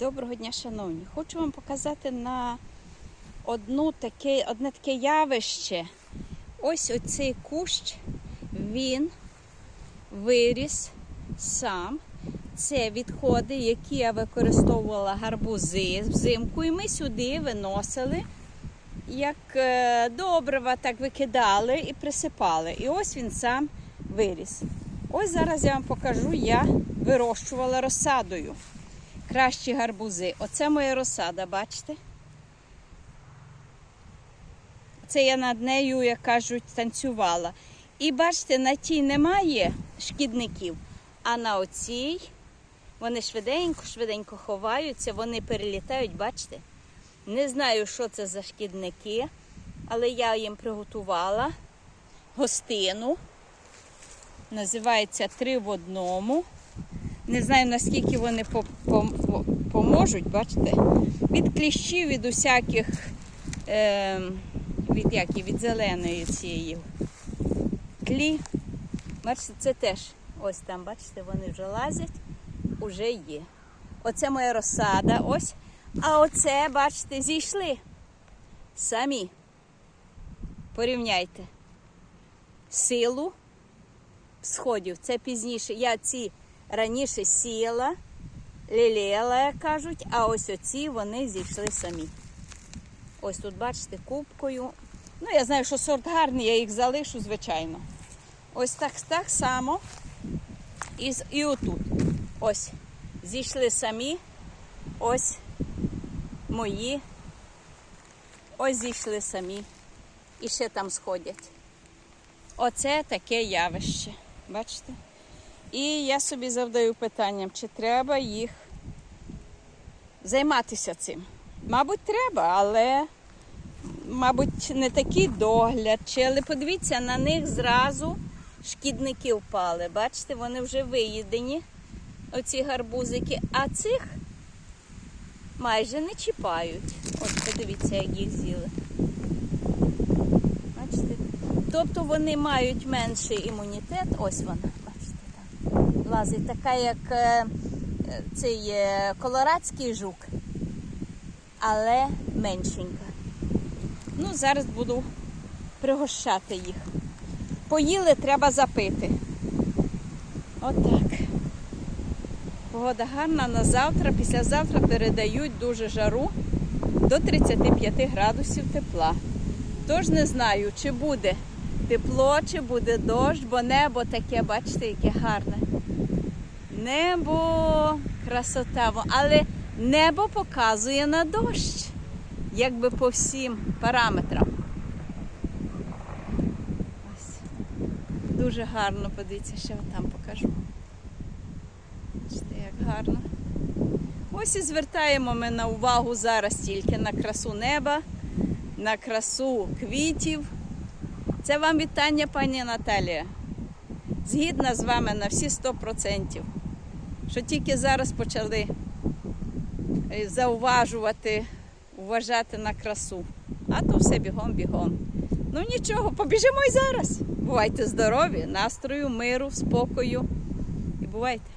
Доброго дня, шановні. Хочу вам показати на одну таке, одне таке явище. Ось оцей кущ, він виріс сам. Це відходи, які я використовувала гарбузи взимку, і ми сюди виносили, як е, добрива, так викидали і присипали. І ось він сам виріс. Ось зараз я вам покажу, я вирощувала розсадою кращі гарбузи. Оце моя розсада, бачите? Це я над нею, як кажуть, танцювала. І бачите, на тій немає шкідників, а на оцій вони швиденько, швиденько ховаються, вони перелітають, бачите? Не знаю, що це за шкідники, але я їм приготувала гостину. Називається три в одному. Не знаю, наскільки вони по- по- поможуть, бачите? Від кліщів, від усяких, е, від, які, від зеленої цієї тлі. Бачите, це теж ось там, бачите, вони вже лазять, уже є. Оце моя розсада, ось. А оце, бачите, зійшли. Самі. Порівняйте. Силу сходів. Це пізніше. Я ці раніше сіяла, ліліяла, як кажуть, а ось оці вони зійшли самі. Ось тут, бачите, кубкою. Ну, я знаю, що сорт гарний, я їх залишу, звичайно. Ось так, так само. І, і отут. Ось. Зійшли самі. Ось мої. Ось зійшли самі. І ще там сходять. Оце таке явище. Бачите? І я собі завдаю питанням, чи треба їх займатися цим. Мабуть, треба, але, мабуть, не такий догляд. Чи, але подивіться, на них зразу шкідники впали. Бачите, вони вже виїдені, оці гарбузики, а цих майже не чіпають. Ось подивіться, як їх з'їли. Бачите? Тобто вони мають менший імунітет. Ось вона, бачите, там лазить, така, як е, цей е, колорадський жук, але меншенька. Ну, зараз буду пригощати їх. Поїли, треба запити. Отак. Погода гарна на завтра, післязавтра передають дуже жару до 35 градусів тепла. Тож не знаю, чи буде тепло, чи буде дощ, бо небо таке, бачите, яке гарне. Небо, красота. Але небо показує на дощ, якби по всім параметрам. Ось. Дуже гарно, подивіться, ще там покажу. Бачите, як гарно. Ось і звертаємо ми на увагу зараз тільки на красу неба, на красу квітів. Це вам вітання, пані Наталія. Згідна з вами на всі 100%. Що тільки зараз почали е, зауважувати, вважати на красу. А то все бігом-бігом. Ну нічого, побіжимо і зараз. Бувайте здорові, настрою, миру, спокою. І бувайте.